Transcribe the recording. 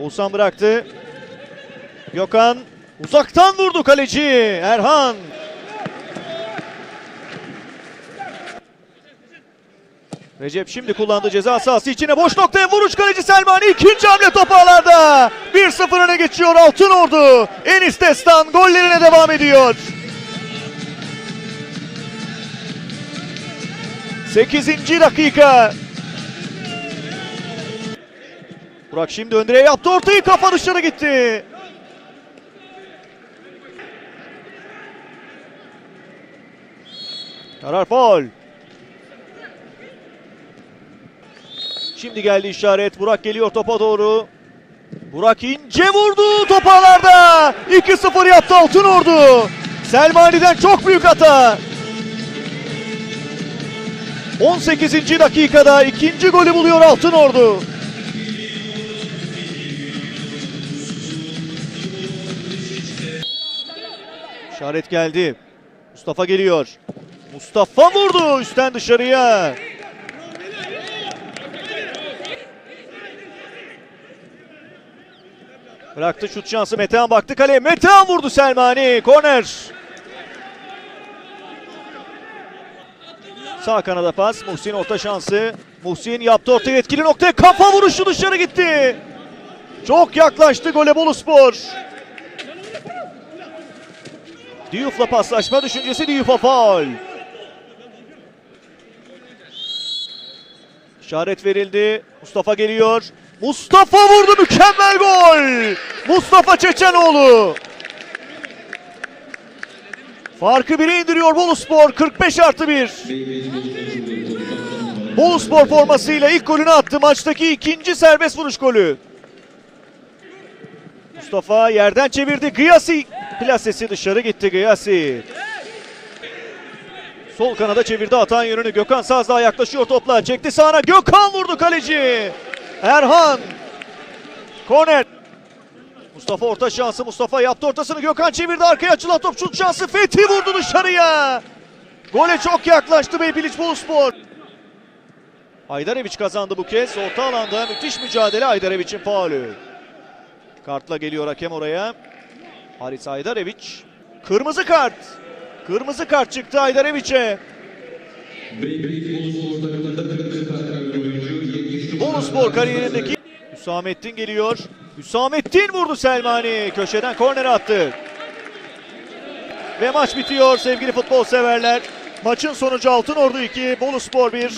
Oğuzhan bıraktı. Gökhan uzaktan vurdu kaleci Erhan. Recep şimdi kullandı ceza sahası içine boş noktaya vuruş kaleci Selmani ikinci hamle topu ağlarda. 1-0 öne geçiyor Altın Ordu. Enis Destan gollerine devam ediyor. 8. dakika. Burak şimdi Öndre'ye yaptı ortayı kafa dışarı gitti. Karar faul. Şimdi geldi işaret. Burak geliyor topa doğru. Burak ince vurdu topalarda. 2-0 yaptı Altın Ordu. Selmani'den çok büyük hata. 18. dakikada ikinci golü buluyor Altın Ordu. İşaret geldi. Mustafa geliyor. Mustafa vurdu üstten dışarıya. Bıraktı şut şansı Metehan baktı kaleye. Metehan vurdu Selmani. Korner. Sağ kanada pas. Muhsin orta şansı. Muhsin yaptı ortaya etkili noktaya. Kafa vuruşu dışarı gitti. Çok yaklaştı gole Boluspor. Diouf'la paslaşma düşüncesi Diouf'a faul. İşaret verildi. Mustafa geliyor. Mustafa vurdu mükemmel gol. Mustafa Çeçenoğlu. Farkı bire indiriyor Boluspor 45 artı 1. Boluspor formasıyla ilk golünü attı maçtaki ikinci serbest vuruş golü. Mustafa yerden çevirdi. Gıyasi plasesi dışarı gitti Gıyasi. Sol kanada çevirdi atan yönünü. Gökhan Sazdağ yaklaşıyor topla. Çekti sağına. Gökhan vurdu kaleci. Erhan. Korner. Mustafa orta şansı. Mustafa yaptı ortasını. Gökhan çevirdi arkaya açılan top şut şansı. Fethi vurdu dışarıya. Gole çok yaklaştı Beybiliç Boluspor. Aydareviç kazandı bu kez. Orta alanda müthiş mücadele Aydarevic'in faulü. Kartla geliyor hakem oraya. Haris Aydareviç. Kırmızı kart. Kırmızı kart çıktı Aydareviç'e. Boluspor kariyerindeki Hüsamettin geliyor. Hüsamettin vurdu Selmani. Köşeden korner attı. Ve maç bitiyor sevgili futbol severler. Maçın sonucu Altın Ordu 2, Boluspor 1.